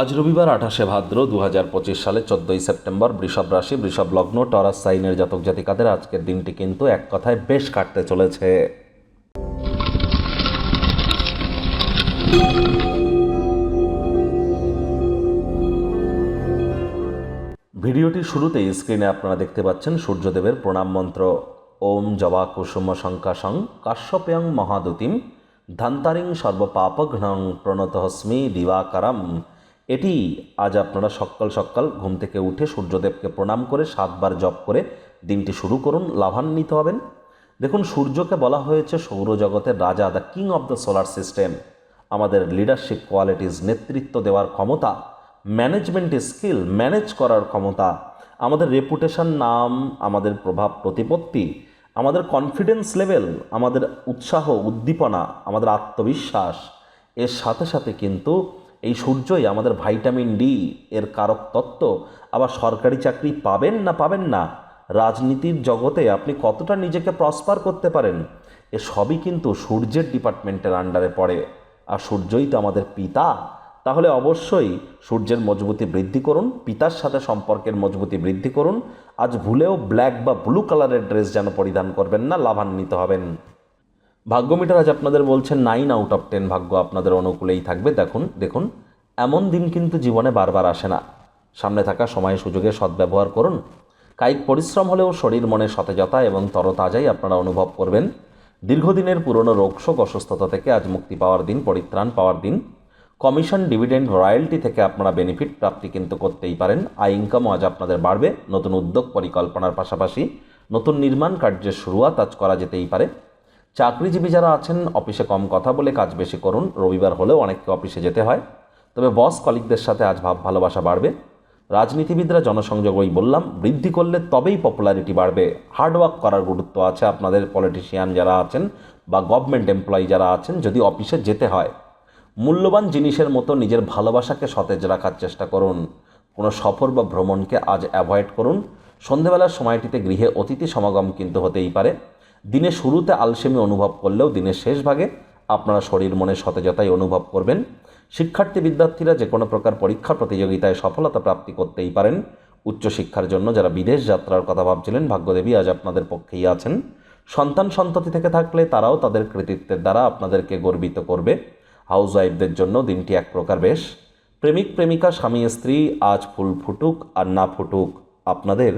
আজ রবিবার আঠাশে ভাদ্র দু হাজার পঁচিশ সালে চোদ্দোই সেপ্টেম্বর বৃষভ রাশি, বৃষভ লগ্ন, টরাস সাইনের জাতক জাতিকাদের আজকের দিনটি কিন্তু এক কথায় বেশ কাটতে চলেছে। ভিডিওটির শুরুতেই স্ক্রিনে আপনারা দেখতে পাচ্ছেন সূর্যদেবের প্রণাম মন্ত্র। ওম জবা কুসুম শঙ্কাশং কাশ্যপয়ং মহাদুতিম, ধান্তারিং সর্বপাপঘ্নং প্রণতহস্মি দিবাকারম। এটি আজ আপনারা সকাল সকাল ঘুম থেকে উঠে সূর্যদেবকে প্রণাম করে সাতবার জপ করে দিনটি শুরু করুন, লাভান্বিত হবেন। দেখুন, সূর্যকে বলা হয়েছে সৌরজগতের রাজা the king of the solar system আমাদের লিডারশিপ কোয়ালিটিস নেতৃত্ব দেওয়ার ক্ষমতা ম্যানেজমেন্ট স্কিল ম্যানেজ করার ক্ষমতা, আমাদের রেপুটেশন নাম, আমাদের প্রভাব, প্রতিপত্তি, আমাদের কনফিডেন্স লেভেল আমাদের উৎসাহ, উদ্দীপনা, আমাদের আত্মবিশ্বাস, এর সাথে সাথে কিন্তু এই সূর্যই আমাদের ভাইটামিন ডি এর কারক তত্ত্ব। আবার সরকারি চাকরি পাবেন না পাবেন না, রাজনীতির জগতে আপনি কতটা নিজেকে প্রসপার করতে পারেন, এ সবই কিন্তু সূর্যের ডিপার্টমেন্টের আন্ডারে পড়ে। আর সূর্যই তো আমাদের পিতা, তাহলে অবশ্যই সূর্যের মজবুতি বৃদ্ধি করুন, পিতার সাথে সম্পর্কের মজবুতি বৃদ্ধি করুন। আজ ভুলেও ব্ল্যাক বা ব্লু কালারের ড্রেস যেন পরিধান করবেন না, লাভান্বিত হবেন। ভাগ্য মিটার আজ আপনাদের বলছেন নাইন আউট অফ টেন ভাগ্য আপনাদের অনুকূলেই থাকবে। দেখুন দেখুন, এমন দিন কিন্তু জীবনে বারবার আসে না। সামনে থাকা সময় সুযোগে সদ্ব্যবহার করুন। কায়িক পরিশ্রম হলেও শরীর মনে সতেজতা এবং তরতাজাই আপনারা অনুভব করবেন। দীর্ঘদিনের পুরনো রোগশোক অসুস্থতা থেকে আজ মুক্তি পাওয়ার দিন, পরিত্রাণ পাওয়ার দিন। কমিশন, ডিভিডেন্ড, রয়্যালটি থেকে আপনারা বেনিফিট প্রাপ্তি কিন্তু করতেই পারেন। আয় ইনকামও আজ আপনাদের বাড়বে। নতুন উদ্যোগ, পরিকল্পনার পাশাপাশি নতুন নির্মাণ কার্যের শুরুয়াত আজ করা যেতেই পারে। চাকরিজীবী যারা আছেন অফিসে কম কথা বলে কাজ বেশি করুন। রবিবার হলেও অনেককে অফিসে যেতে হয়। তবে বস কলিকদের সাথে আজ ভাব ভালোবাসা বাড়বে। রাজনীতিবিদরা জনসংযোগ ওই বললাম, বৃদ্ধি করলে তবেই পপুলারিটি বাড়বে। হার্ডওয়ার্ক করার গুরুত্ব আছে আপনাদের পলিটিশিয়ান যারা আছেন বা গভর্নমেন্ট এমপ্লয়ি যারা আছেন, যদি অফিসে যেতে হয়। মূল্যবান জিনিসের মতো নিজের ভালোবাসাকে সতেজ রাখার চেষ্টা করুন। কোনো সফর বা ভ্রমণকে আজ অ্যাভয়েড করুন। সন্ধেবেলার সময়টিতে গৃহে অতিথি সমাগম কিন্তু হতেই পারে। দিনের শুরুতে আলসেমি অনুভব করলেও দিনের শেষ ভাগে আপনারা শরীর মনে সতেজতাই অনুভব করবেন। শিক্ষার্থী বিদ্যার্থীরা যে কোনো প্রকার পরীক্ষা প্রতিযোগিতায় সফলতা প্রাপ্তি করতেই পারেন। উচ্চশিক্ষার জন্য যারা বিদেশ যাত্রার কথা ভাবছিলেন, ভাগ্যদেবী আজ আপনাদের পক্ষেই আছেন। সন্তান সন্ততি থেকে থাকলে তারাও তাদের কৃতিত্বের দ্বারা আপনাদেরকে গর্বিত করবে। হাউস ওয়াইফদের জন্য দিনটি এক প্রকার বেশ। প্রেমিক, প্রেমিকা, স্বামী, স্ত্রী আজ ফুল ফুটুক আর না ফুটুক আপনাদের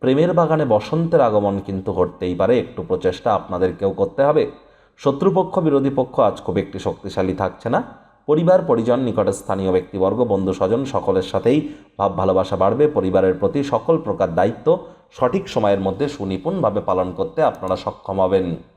প্রেমের বাগানে বসন্তের আগমন কিন্তু ঘটতেই পারে। একটু প্রচেষ্টা আপনাদেরকেও করতে হবে। শত্রুপক্ষ, বিরোধী পক্ষ আজ খুব একটি শক্তিশালী থাকছে না। পরিবার, পরিজন, নিকটে স্থানীয় ব্যক্তিবর্গ, বন্ধু স্বজন সকলের সাথেই ভাব ভালোবাসা বাড়বে। পরিবারের প্রতি সকল প্রকার দায়িত্ব সঠিক সময়ের মধ্যে সুনিপুণভাবে পালন করতে আপনারা সক্ষম হবেন।